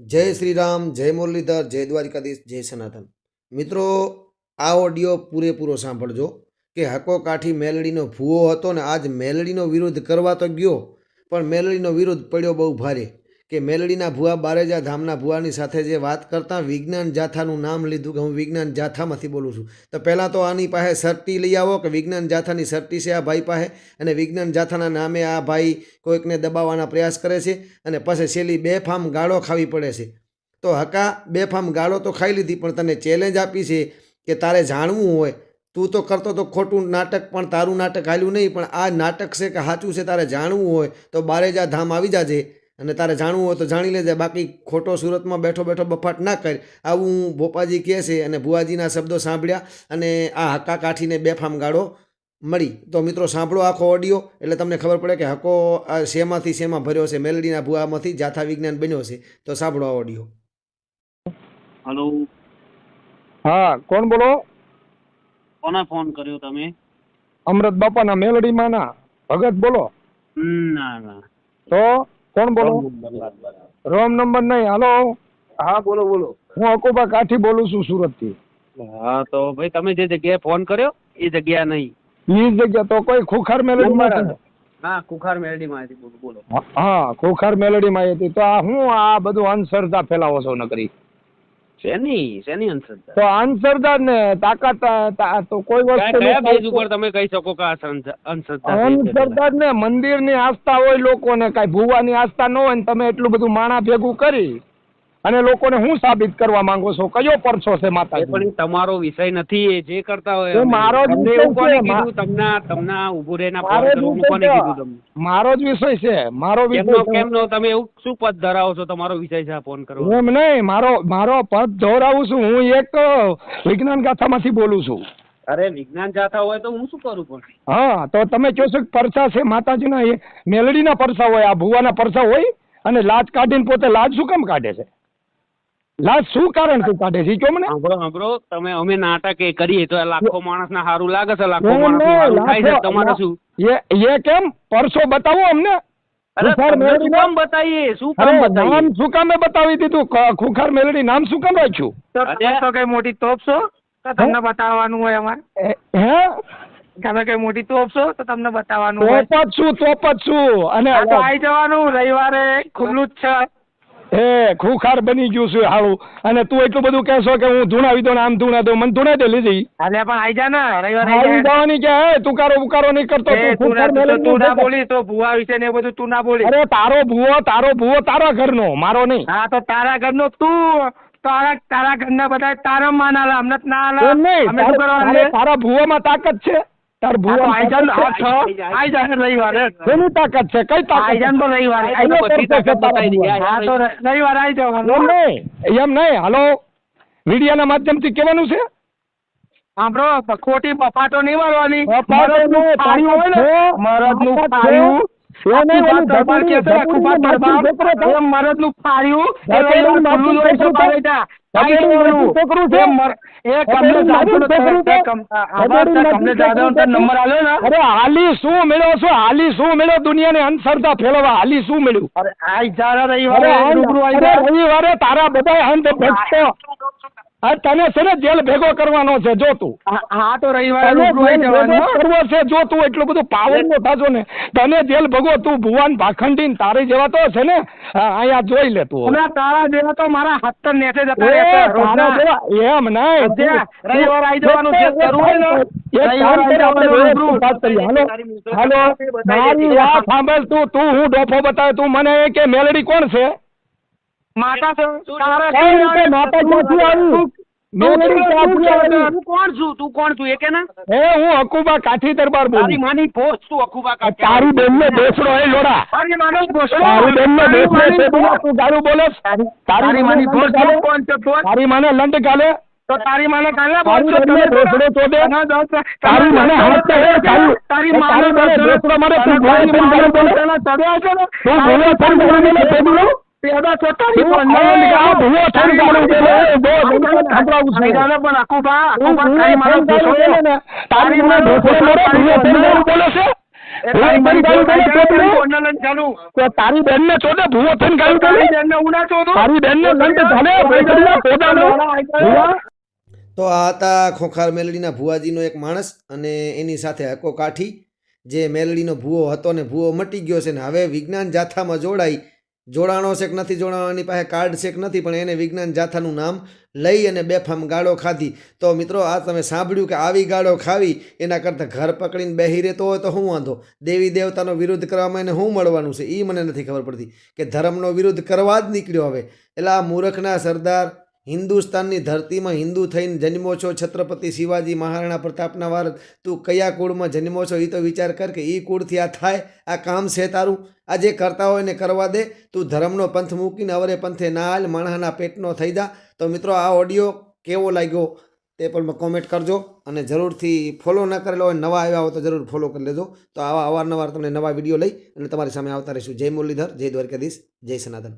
જય શ્રી રામ જય મુરલીધર, જય દ્વારિકાધીશ, જય સનાતન. મિત્રો, આ ઓડિયો પૂરેપૂરો સાંભળજો કે હકો કાઠી મેલડીનો ભૂવો હતો ને આજ મેલડીનો વિરોધ કરવા તો ગયો, પણ મેલડીનો વિરોધ પડ્યો બહુ ભારે. કે મેલડીના ભુવા બારેજા ધામના ભુવાની સાથે જે વાત કરતા વિજ્ઞાન જાથાનું નામ લીધું કે હું વિજ્ઞાન જાથામાંથી બોલું છું. તો પહેલાં તો આની પાસે સર્ટી લઈ આવો કે વિજ્ઞાન જાથાની સર્ટી છે આ ભાઈ પાસે? અને વિજ્ઞાન જાથાના નામે આ ભાઈ કોઈકને દબાવવાના પ્રયાસ કરે છે અને પછી છેલ્લી બે ફામ ગાળો ખાવી પડે છે. તો હકા, બે ફામ ગાળો તો ખાઈ લીધી પણ તને ચેલેન્જ આપી છે કે તારે જાણવું હોય. તું તો કરતો તો ખોટું નાટક પણ તારું નાટક હાલ્યું નહીં, પણ આ નાટક છે કે સાચું છે તારે જાણવું હોય તો બારેજા ધામ આવી જાજે. અને તારે જાણવું હોય તો જાણી લેજે બાકી ખોટો સુરતમાં બેઠો બેઠો બફાટ ના કર. આવું ભોપાજી કહે છે અને ભુવાજીના શબ્દો સાંભળ્યા અને આ હક્કા કાઠીને બેફામ ગાળો મળી. તો મિત્રો સાંભળો આખો ઓડિયો એટલે તમને ખબર પડે કે હકો આ શેમાંથી શેમાં ભર્યો છે. મેલડીના ભુવામાંથી જાથા વિજ્ઞાન બન્યો છે. તો સાંભળો આ ઓડિયો હલો હા કોણ બોલો? કોને ફોન કર્યો તમે? અમૃત બાપાના મેલડીમાં ના ભગત બોલો. ના ના. તો કોણ બોલો? રોમ નંબર નહીં હાલો. હા બોલો બોલો. હું અકુબા કાઠી બોલું છું સુરતથી હા તો ભાઈ તમે જે જગ્યાએ ફોન કર્યો એ જગ્યા નહીં. ઈ જગ્યા તો કોઈ ખુખાર મેલડી માં હા ખુખાર મેરડી માં બોલો. બોલો હા ખુખાર મેલડીમાં હતી તો આ હું આ બધું અંધશ્રદ્ધા ફેલાવો છો નકરી. શેની શેની અંધશ્રદ્ધા તો અંધશ્રદ્ધા ને તાકાત તો કોઈ વસ્તુ કયા બેઝ ઉપર તમે કહી શકો કે અંધશ્રદ્ધા? અંધશ્રદ્ધા ને મંદિરની આસ્થા હોય લોકોને કાંઈ ભુવાની આસ્થા ન હોય ને તમે એટલું બધું માણા ભેગું કરી અને લોકોને હું સાબિત કરવા માંગો છો કયો પરછો છે માતા પણ તમારો વિષય નથી એ જે કરતા હોય મારો જ કોને કીધું તમને તમને ઊભું રહીને ફોન મારો જ વિષય કોને. કીધું તમને? મારો જ વિષય છે મારો વિષય કેમનો નો? તમે એવું શું પદ ધરાવો છો તમારો વિષય છે ફોન કરો? એમ નહીં મારો મારો પદ ધોરાવું છું હું એક વિજ્ઞાન ગાથામાંથી બોલું છું. અરે વિજ્ઞાન જાતા હોય તો હું શું કરું પણ? હા તો તમે કહો છો કે પરસા છે માતાજીના એ મેલડીના પરસા હોય આ ભુવાના પરસા હોય અને લાજ કાઢીને પોતે લાજ શું કેમ કાઢે છે? લાજ શું કારણથી કાઢે છે? ઈ મને. સાંભળો સાંભળો તમે અમે નાટક એ કરીએ તો લાખો માણસ ના સારું લાગે છે લાખો માણસ નહીં, સારું થાય છે તમારે શું? એ એ કેમ? પરસો બતાવો અમને. તમને તો તો બતાવવાનું હોય અમારે. હે? તમે કઈ મોટી તોપ છો? તો તમને બતાવવાનું તોપ હોય. જ છું તોપ જ છું. અને આવી જવાનું. રવિવારે ખુલ્લું જ છે. એ ખુખાર બની ગયું છે હાળું. અને તું એટલું બધું કહેશો કે હું ધૂણાવી દઉં ને આમ ધૂણા દઉં. મને ધૂણા દે લીધી. હાલે પણ આઈ જા ને રવિવારે જા. જવાની કે હે તુકારો ઉકારો નહીં કરતો. તું તું ખુખાર મેલે તું ના બોલી તો ભુવા વિશે ને બધું તું ના બોલી. અરે તારો ભૂવો તારો ભૂવો તારા ઘરનો મારો નહીં. હા તો તારા ઘરનો તું. તારા તારા ઘરના બધા તારા માનાલા અમને ના આલે? તારા ભૂવામાં તાકાત છે. તાર હા તો આવી જા ને હા, ભૂવામાં છ. આવી જા ને રવિવારે. શેની તાકાત છે કઈ તાકાત ને તો રવિવારે. આ તો બધી તાકાત બતાવી દીધી. આ હા તો રવિવારે આવી એમ જવાનું નહીં. એમ નહીં. હાલો. મીડિયાના માધ્યમથી કહેવાનું છે? સાંભળો ખોટી બફાટો નહીં મારવાની. ફાડ્યું હોય ને મરદનું. ઓલું દરબાર કે આખું દરબાર. માથું છોકરો થાય. અરે હાલી શું મળ્યો છો? હાલી શું મળ્યો દુનિયાને અંધશ્રદ્ધા ફેલાવા? હાલી શું મળ્યું? રવિવારે તારા બધા અંધ ભક્તો તને છે ને જેલ ભેગો કરવાનો છે જો તું. હા તો રવિવારે કરવો છે જો તું એટલું બધું પાવર નો થાજો ને તને જેલ ભગો તું ભુવાન ભાખંડી તારી જેવા તો છે ને અહીંયા જોઈ લે તું. તારા જેવા તો મારા હાથ તો નેચે જતા એમ ના? રવિવાર આવી જવાનું. હાલો. હાલો. મારી વાત સાંભળ તું તું હું ડોફો બતાવે તું મને કે મેલડી કોણ છે? માતા તું કોણ છું? તું કોણ છું? એ કે ના? એ હું હકુબા કાઠી દરબાર બોલું. માની પોસ્ટ તું અખુબા કાઢ તારી બેન ને બેસડો એ લોડા. તારી માનો ઘોષણો. તારી બેન ને માની છે તું ગાળું બોલસ તારી- માની ગાલે? કોણ છે કોણ? તારી મને લંડ ગાલે તો તારી માને કાલે બોલશો તમે બેસડો તો દે. તને તને તારી મને હાથ તો હે, તારી- તારી માને બેસડો મારે, તું તને થઈને માને બોલે. પેલા ચડ્યા છે ને? તું ભોળા થઈને બોલે તે બોલો? પેદા છો તારી તું આ નીકળો. ભૂવો થઈને બોલે, બોલે, બોલે, બોલે, બોલે, સંભળાવું છું. નીકળો પણ માનો થઈને ઘોષણો. ને, તારી મને બોલે છે બેન ને ભૂવો થઈને ગાયું બોલે તારી. બેન ને દંડ ચાલે પોતાનો. તો આ હતા ખોખાર મેલડીના ભુવાજીનો એક માણસ અને એની સાથે હકો કાઠી જે મેલડીનો ભૂવો હતો ને ભૂવો મટી ગયો છે ને હવે વિજ્ઞાન જાથામાં જોડાઈ જોડાણો છે કે નથી જોડાણો પાસે કાર્ડ છે કે નથી, પણ એને વિજ્ઞાન જાથાનું નામ લઈ અને બેફામ ગાળો ખાધી. તો મિત્રો, આ તમે સાંભળ્યું કે આવી ગાળો ખાવી, એના કરતાં ઘર પકડીને બેહી રહેતો હોય તો શું વાંધો? દેવી દેવતાનો વિરોધ કરવામાં એને શું મળવાનું છે? એ મને નથી ખબર પડતી કે ધર્મનો વિરોધ કરવા જ નીકળ્યો હવે. એટલે આ મૂર્ખના સરદાર હિન્દુસ્તાનની ધરતીમાં હિન્દુ થઈને જન્મો છો છત્રપતિ શિવાજી મહારાણા પ્રતાપના વાર તું કયા કુળમાં જન્મો છો એ તો વિચાર કર કે એ કુળથી આ થાય, આ કામ છે તારું, આ જે કરતા હોય એને કરવા દે, તું ધર્મનો પંથ મૂકીને અવરે પંથે ના હાલ માણસના પેટનો થઈ જા. તો મિત્રો, આ ઓડિયો કેવો લાગ્યો તે પણ કોમેન્ટ કરજો અને જરૂરથી ફોલો ન કરેલો હોય, નવા આવ્યા હોય તો જરૂર ફોલો કરી લેજો. તો આવા અવારનવાર તમને નવા વીડિયો લઈ અને તમારી સામે આવતા રહીશું. જય મુરલીધર, જય દ્વારકાધીશ, જય સનાતન.